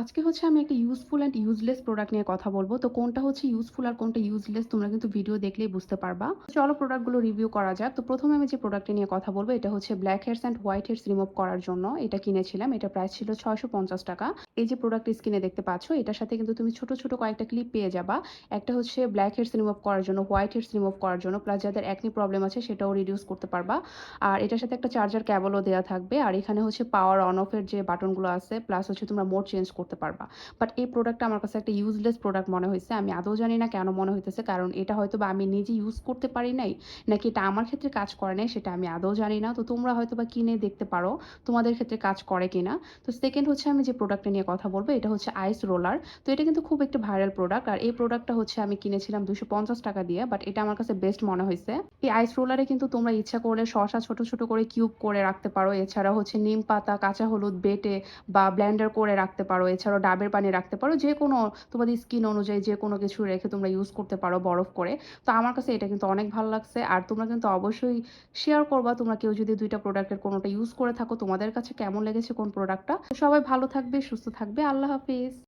আজকে হচ্ছে আমি একটা ইউজফুল অ্যান্ড ইউজলেস প্রোডাক্ট নিয়ে কথা বলব। তো কোনটা হচ্ছে ইউজফুল আর কোনটা ইউজলেস তোমরা কিন্তু ভিডিও দেখলেই বুঝতে পারবা। চলো প্রোডাক্টগুলো রিভিউ করা যাক। তো প্রথমে আমি যে প্রোডাক্টটি নিয়ে কথা বলব, এটা হচ্ছে black hairs and white hairs remove করার জন্য। এটা কিনেছিলাম, এটা প্রাইস ছিল ছয়শো পঞ্চাশ টাকা। এই যে প্রোডাক্ট স্ক্রিনে দেখতে পাচ্ছ, এটার সাথে কিন্তু তুমি ছোট ছোট কয়েকটা ক্লিপ পেয়ে যাবা। একটা হচ্ছে ব্ল্যাক হেয়ার্স রিমুভ করার জন্য হোয়াইট হেয়ার্স রিমুভ করার জন্য প্লাস যাদের একনি প্রবলেম আছে সেটাও রিডিউস করতে পারবা। আর এটার সাথে একটা চার্জার ক্যাবলও দেওয়া থাকবে। আর এখানে হচ্ছে পাওয়ার অন অফের যে বাটনগুলো আছে প্লাস হচ্ছে তোমরা মোড চেঞ্জ পারবা। বাট এই প্রোডাক্টটা আমার কাছে একটা ইউজলেস প্রোডাক্ট মনে হয়েছে। আমি আদৌ জানি না কেন মনে হইতেছে, কারণ এটা হয়তো বা আমি নিজে ইউজ করতে পারি নাই, নাকি এটা আমার ক্ষেত্রে কাজ করে নাই, সেটা আমি আদৌ জানি না। তো তোমরা হয়তো বা কিনে দেখতে পারো, তোমাদের ক্ষেত্রে কাজ করে কিনা। তো সেকেন্ড হচ্ছে আমি যে প্রোডাক্টটা নিয়ে কথা বলব, এটা হচ্ছে আইস রোলার তো এটা কিন্তু খুব একটা ভাইরাল প্রোডাক্ট আর এই প্রোডাক্টটা হচ্ছে আমি কিনেছিলাম দুশো পঞ্চাশ টাকা দিয়ে বাট এটা আমার কাছে বেস্ট মনে হয়েছে। এই আইস রোলারে কিন্তু তোমরা ইচ্ছা করলে শসা ছোট ছোট করে কিউব করে রাখতে পারো। এছাড়া হচ্ছে নিম পাতা, কাঁচা হলুদ বেটে বা ব্লেন্ডার করে রাখতে পারো। এছাড়াও ডাবের পানি রাখতে পারো, যে কোনো তোমাদের স্কিন অনুযায়ী যে কোনো কিছু রেখে তোমরা ইউজ করতে পারো বরফ করে। তো আমার কাছে এটা কিন্তু অনেক ভালো লাগছে। আর তোমরা কিন্তু অবশ্যই শেয়ার করবা, তোমরা কেউ যদি দুইটা প্রোডাক্টের কোনোটা ইউজ করে থাকো, তোমাদের কাছে কেমন লেগেছে কোন প্রোডাক্টটা সবাই ভালো থাকবে, সুস্থ থাকবে। আল্লাহ হাফিজ।